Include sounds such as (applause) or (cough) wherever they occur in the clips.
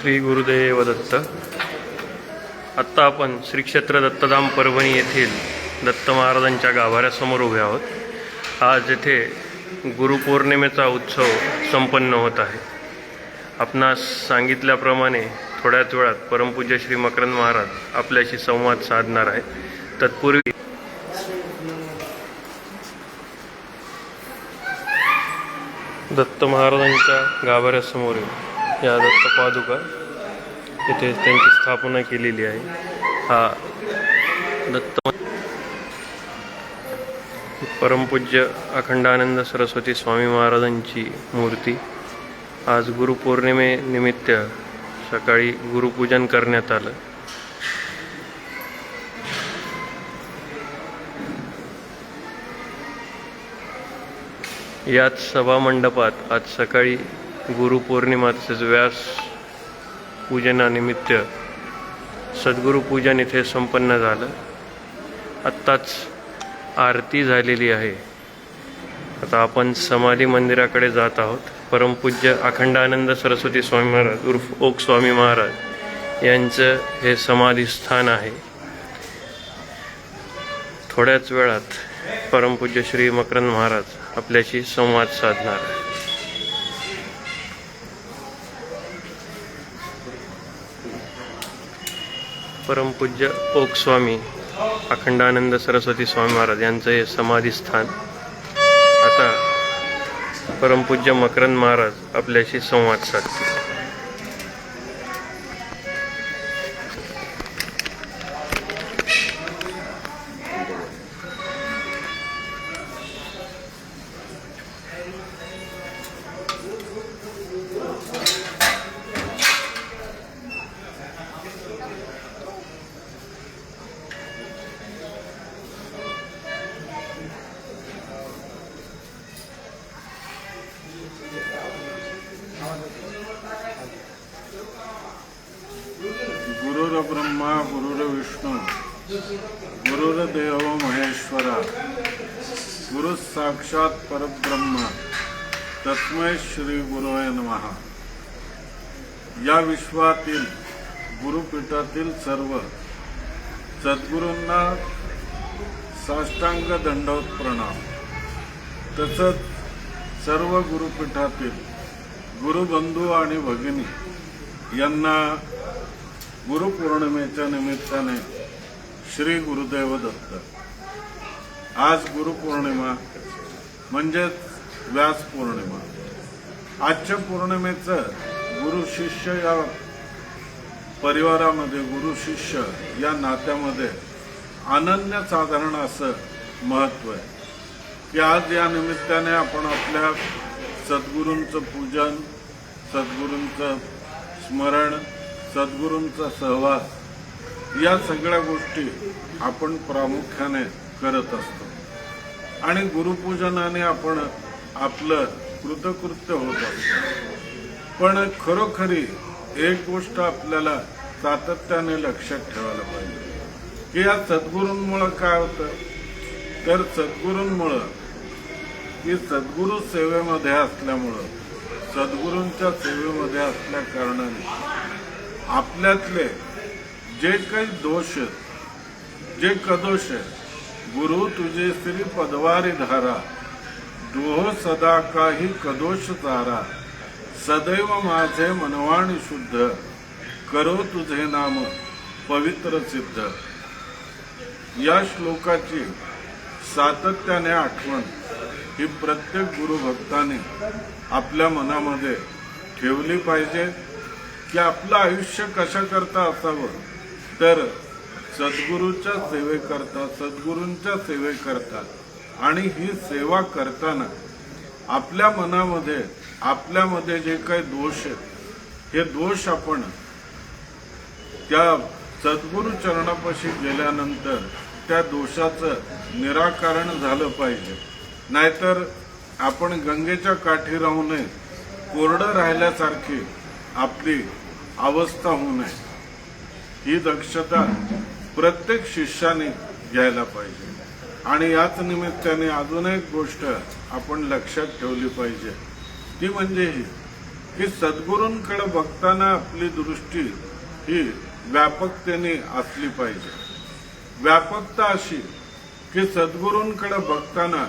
श्री गुरुदेव दत्त आत्ता आपण श्री क्षेत्र दत्तधाम परभणी येथील दत्त महाराजांच्या गाभाऱ्यासमोर उभे आहोत. आज येथे गुरुपौर्णिमेचा उत्सव संपन्न होत आहे. आपणास सांगितल्याप्रमाणे थोड्याच वेळात परमपूज्य श्री मकरंद महाराज आपल्याशी संवाद साधणार आहे तत्पूर्वी दत्त महाराजांच्या गाभाऱ्यासमोर या दत्त पादुका इथे त्यांची स्थापना केलेली आहे. हा दत्त परमपूज्य अखंडानंद सरस्वती स्वामी महाराजांची मूर्ती. आज गुरुपौर्णिमेनिमित्त सकाळी गुरुपूजन करण्यात आलं. याच सभामंडपात आज सकाळी गुरुपौर्णिमा तसेच व्यास पूजनानिमित्त सद्गुरू पूजन इथे संपन्न झालं. आत्ताच आरती झालेली आहे. आता आपण समाधी मंदिराकडे जात आहोत. परमपूज्य अखंडानंद सरस्वती स्वामी महाराज उर्फ ओक स्वामी महाराज यांचं हे समाधी स्थान आहे. थोड्याच वेळात परमपूज्य श्री मकरंद महाराज आपल्याशी संवाद साधणार आहे परमपूज्य ओक स्वामी अखंडानंद सरस्वती स्वामी महाराज यांचं हे समाधी स्थान आता परमपूज्य मकरंद महाराज आपल्याशी संवाद साधतील. गुरु साक्षात परब्रह्म. तस्मै श्री गुरुय महा या विश्वातील गुरुपीठातील सर्व सद्गुरूंना साष्टांग दंडवत प्रणाम तसंच सर्व गुरुपीठातील गुरुबंधू आणि भगिनी यांना गुरुपौर्णिमेच्या निमित्ताने श्री गुरुदेव दत्त. आज गुरुपौर्णिमा म्हणजेच व्यास पौर्णिमा. आजच्या पौर्णिमेचं गुरु शिष्य या परिवारामध्ये गुरु शिष्य या नात्यामध्ये अनन्य साधारण असं महत्त्व आहे. की आज या निमित्ताने आपण आपल्या सद्गुरूंचं पूजन सद्गुरूंचं स्मरण सद्गुरूंचा सहवास या सगळ्या गोष्टी आपण प्रामुख्याने करत असतो. आणि गुरुपूजनाने आपण आपलं कृतकृत्य होत असतो. पण खरोखरी एक गोष्ट आपल्याला सातत्याने लक्षात ठेवायला पाहिजे. की या सद्गुरूंमुळं काय होतं? तर सद्गुरूंमुळं की सद्गुरू सेवेमध्ये असल्यामुळं सद्गुरूंच्या सेवेमध्ये असल्या कारणाने आपल्यातले जे काही दोष आहेत जे कदोष आहेत गुरु तुझे श्री पदवारी धारा दोह सदा काही कदोष तारा सदैव माझे मनवाणी शुद्ध करो तुझे नाम पवित्र सिद्ध. या श्लोकाची सातत्याने आठवण ही प्रत्येक गुरुभक्ताने आपल्या मनामध्ये ठेवली पाहिजे की आपलं आयुष्य कशा करता असावं. तर सद्गुरूच्या सेवेकरता सद्गुरूंच्या सेवेकरता आणि ही सेवा करताना आपल्या मनामध्ये आपल्यामध्ये जे काही दोष आहेत हे दोष आपण त्या सद्गुरू चरणापाशी गेल्यानंतर त्या दोषाचं निराकरण झालं पाहिजे. नाहीतर आपण गंगेच्या काठी राहू नये कोरडं राहिल्यासारखी आपली अवस्था होऊ नये. ही दक्षता प्रत्येक शिष्याने घ्यायला पाहिजे. आणि याच निमित्ताने अजून एक गोष्ट आपण लक्षात ठेवली पाहिजे. ती म्हणजे ही की सद्गुरूंकडे बघताना आपली दृष्टी ही व्यापकतेने असली पाहिजे. व्यापकता अशी की सद्गुरूंकडे बघताना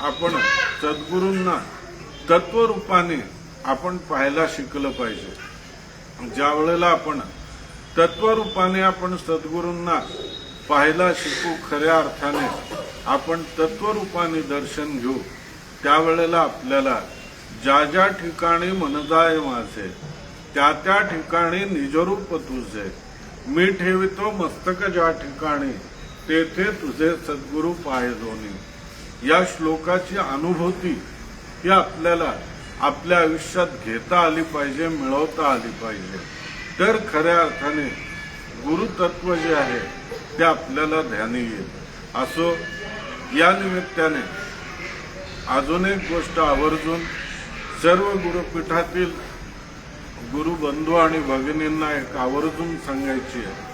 आपण सद्गुरूंना तत्वरूपाने आपण पाहायला शिकलं पाहिजे. ज्या वेळेला आपण तत्वरूपाने आपण सद्गुरूंना पाहायला शिकू खऱ्या अर्थाने आपण तत्वरूपाने दर्शन घेऊ. त्यावेळेला आपल्याला ज्या ज्या ठिकाणी मनदाय माझे त्या त्या ठिकाणी निजरूप तुझे. मी ठेवितो मस्तक ज्या ठिकाणी तेथे तुझे सद्गुरू पाय दोन्ही. या श्लोकाची अनुभूती ही आपल्याला आपल्या आयुष्यात घेता आली पाहिजे मिळवता आली पाहिजे. तर खऱ्या अर्थाने गुरुतत्व जे आहे ते आपल्याला ध्यानी येईल. असो या निमित्ताने अजून एक गोष्ट आवर्जून सर्व गुरुपीठातील गुरुबंधू आणि भगिनींना एक आवर्जून सांगायची आहे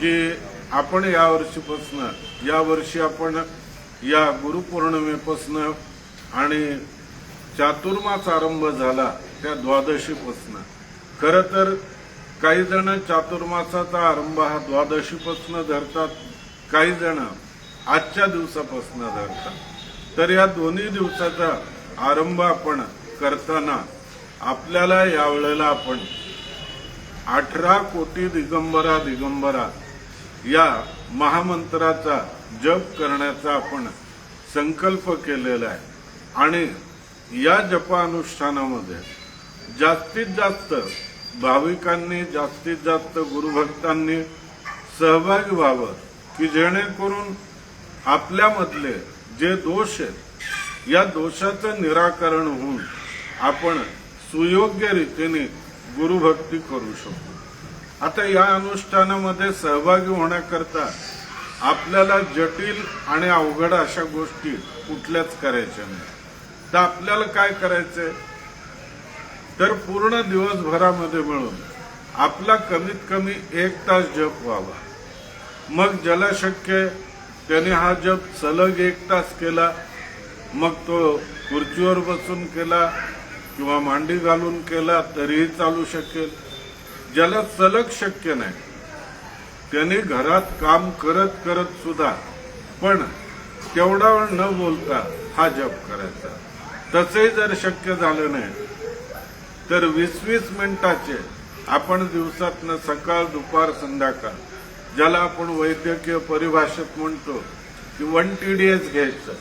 की आपण यावर्षीपासून यावर्षी आपण या गुरुपौर्णिमेपासनं आणि चातुर्मास आरंभ झाला त्या द्वादशीपासनं. खरं तर काही जण चातुर्मासाचा आरंभ हा द्वादशीपासनं धरतात काही जण आजच्या दिवसापासून धरतात. तर या दोन्ही दिवसाचा आरंभ आपण करताना आपल्याला यावेळेला आपण अठरा कोटी दिगंबरा दिगंबरा या महामंत्राचा जप करण्याचा आपण संकल्प केलेला आहे. आणि या जपानुष्ठानामध्ये जास्तीत जास्त भाविकांनी जास्तीत जास्त गुरुभक्तांनी सहभागी व्हावं की जेणेकरून आपल्यामधले जे दोष आहेत या दोषाचं निराकरण होऊन आपण सुयोग्य रीतीने गुरुभक्ती करू शकतो आता या अनुष्ठानामध्ये सहभागी होण्याकरता आपल्याला जटिल आणि अवघड अशा गोष्टी कुठल्याच करायच्या नाही तर आपल्याला काय करायचंय? तर पूर्ण दिवसभरामध्ये मिळून आपला कमीत कमी एक तास जप व्हावा. मग ज्याला शक्य त्याने हा जप सलग एक तास केला मग तो खुर्चीवर बसून केला किंवा मांडी घालून केला तरीही चालू शकेल. ज्याला सलग शक्य नाही त्याने घरात काम करत करत सुद्धा पण तेवढा न बोलता हा जप करायचा. तसंही जर शक्य झालं नाही तर वीस वीस मिनिटाचे आपण दिवसातनं सकाळ दुपार संध्याकाळ ज्याला आपण वैद्यकीय परिभाषेत म्हणतो की वन टी डी एस घ्यायचं.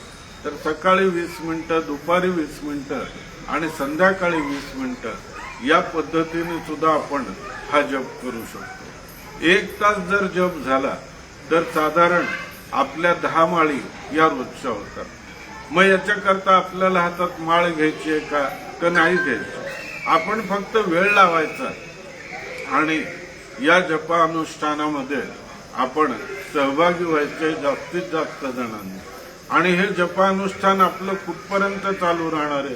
तर सकाळी वीस मिनिटं दुपारी वीस मिनिटं आणि संध्याकाळी वीस मिनिटं या पद्धतीने सुद्धा आपण हा जप करू शकतो. एक तास जर जप झाला तर साधारण आपल्या दहा माळी या रोजच्या होतात. मग याच्याकरता आपल्याला हातात माळ घ्यायची आहे का? तर नाही घ्यायची? आपण फक्त वेळ लावायचा. आणि या जपा अनुष्ठानामध्ये आपण सहभागी व्हायचे जास्तीत जास्त जणांनी. आणि हे जपानुष्ठान आपलं कुठपर्यंत चालू राहणार आहे?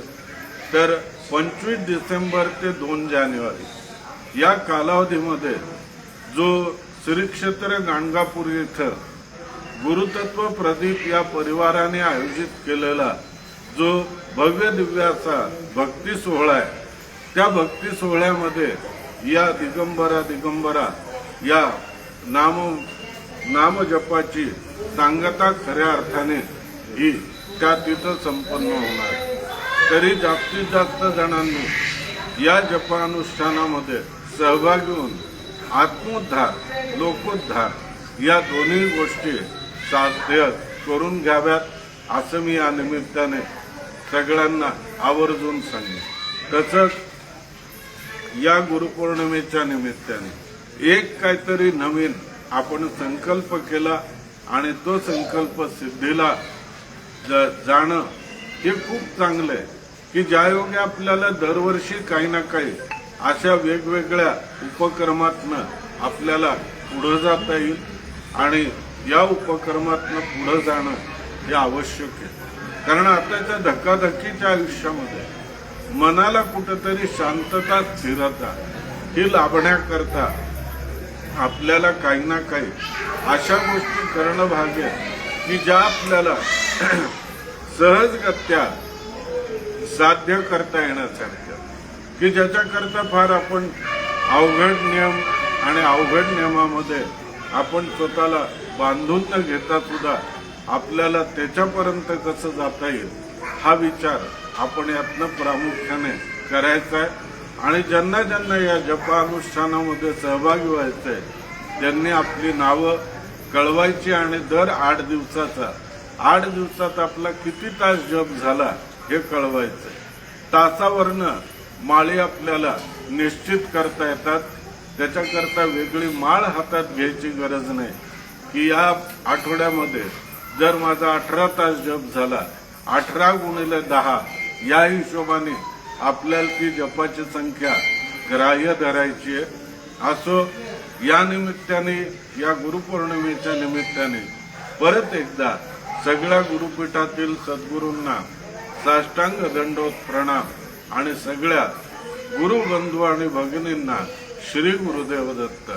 तर पंचवीस डिसेंबर ते दोन जानेवारी. या कालावधीमध्ये जो श्री क्षेत्र गाणगापूर इथं गुरुतत्व प्रदीप या परिवाराने आयोजित केलेला जो भव्य दिव्याचा भक्ती सोहळा आहे त्या भक्ती सोहळ्यामध्ये या दिगंबरा दिगंबरा या नाम नामजपाची सांगता खऱ्या अर्थाने ही त्या तिथं संपन्न होणार. तरी जास्तीत जास्त जणांनी या जपानुष्ठानामध्ये सहभागी होऊन आत्मोद्धार लोकोद्धार या दोन्ही गोष्टी साध्य करून घ्याव्यात असं मी या निमित्ताने सगळ्यांना आवर्जून सांगेन. तसंच या गुरुपौर्णिमेच्या निमित्ताने एक काहीतरी नवीन आपण संकल्प केला आणि तो संकल्प सिद्धीला जाणं हे खूप चांगलं आहे. की ज्यायोगे आपल्याला दरवर्षी काही ना काही अशा वेगवेगळ्या उपक्रमातनं आपल्याला पुढं जाता येईल आणि या उपक्रमातनं पुढं जाणं हे आवश्यक आहे. कारण आताच्या धक्काधक्कीच्या आयुष्यामध्ये मनाला कुठंतरी शांतता स्थिरता ही लाभण्याकरता आपल्याला काही ना काही अशा गोष्टी करणं भाग आहे की ज्या आपल्याला (clears throat) सहजगत्या साध्य करता येण्यासारख्या की ज्याच्याकरता फार आपण अवघड नियम आणि अवघड नियमामध्ये आपण स्वतःला बांधून न घेता सुद्धा आपल्याला त्याच्यापर्यंत कसं जाता येईल हा विचार आपण यातनं प्रामुख्याने करायचं आहे आणि ज्यांना ज्यांना या जपानुष्ठानामध्ये सहभागी व्हायचं आहे त्यांनी आपली नावं कळवायची आणि दर आठ दिवसाचा आठ दिवसात आपला किती तास जप झाला हे कळवायचं तासावरनं माळी आपल्याला निश्चित करता येतात. त्याच्याकरता वेगळी माळ हातात घ्यायची गरज नाही. की या आठवड्यामध्ये जर माझा अठरा तास जप झाला अठरा गुणिले दहा या हिशोबाने आपल्याला ती जपाची संख्या ग्राह्य धरायची आहे. असो या निमित्ताने या गुरुपौर्णिमेच्या निमित्ताने परत एकदा सगळ्या गुरुपीठातील सद्गुरूंना साष्टांग दंडोत प्रणाम आणि सगळ्या गुरुबंधू आणि भगिनींना श्री गुरुदेव दत्त